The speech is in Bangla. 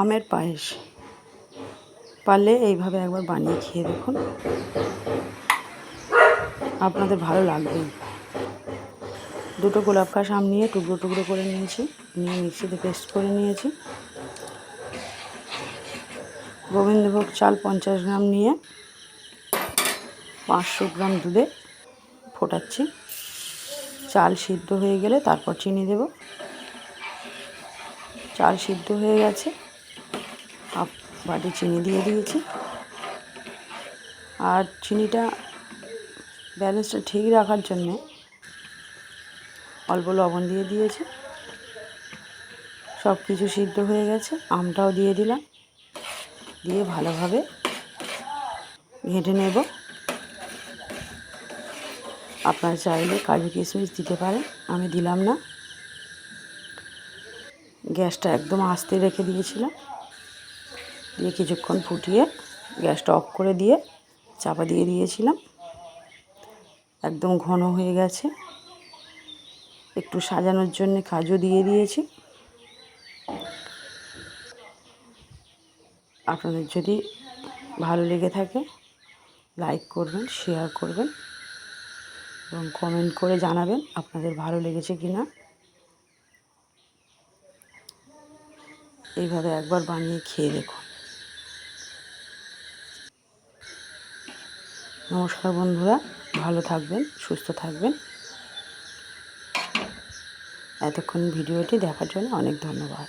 আমের পায়েস। পারলে এইভাবে একবার বানিয়ে খেয়ে দেখুন। আপনাদের ভালো লাগবেই দুটো গোলাপ খাস আম নিয়ে টুকরো টুকরো করে নিয়েছি। নিয়ে মিক্সিতে পেস্ট করে নিয়েছি। গোবিন্দভোগ চাল পঞ্চাশ গ্রাম নিয়ে পাঁচশো গ্রাম দুধে ফোটাচ্ছি। চাল সিদ্ধ হয়ে গেলে তারপর চিনি দেব। চাল সিদ্ধ হয়ে গেছে। হাফ বাটি চিনি দিয়ে দিয়েছি। আর চিনিটা ব্যালেন্সটা ঠিক রাখার জন্যে অল্প লবণ দিয়ে দিয়েছি। সব কিছু সিদ্ধ হয়ে গেছে, আমটাও দিয়ে দিলাম। দিয়ে ভালোভাবে ঘেঁটে নেব। আপনারা চাইলে কাজু কিশমিশ দিতে পারেন, আমি দিলাম না। গ্যাসটা একদম আস্তে রেখে দিয়েছিলাম। দিয়ে কিছুক্ষণ ফুটিয়ে গ্যাসটা অফ করে দিয়ে চাপা দিয়ে দিয়েছিলাম। একদম ঘন হয়ে গেছে। একটু সাজানোর জন্য কাজু দিয়ে দিয়েছি। আপনাদের যদি ভালো লেগে থাকে, লাইক করবেন, শেয়ার করবেন এবং কমেন্ট করে জানাবেন আপনাদের ভালো লেগেছে কি না এইভাবে একবার বানিয়ে খেয়ে দেখুন। নমস্কার বন্ধুরা ভালো থাকবেন সুস্থ থাকবেন। এতক্ষণ ভিডিওটি দেখার জন্য অনেক ধন্যবাদ।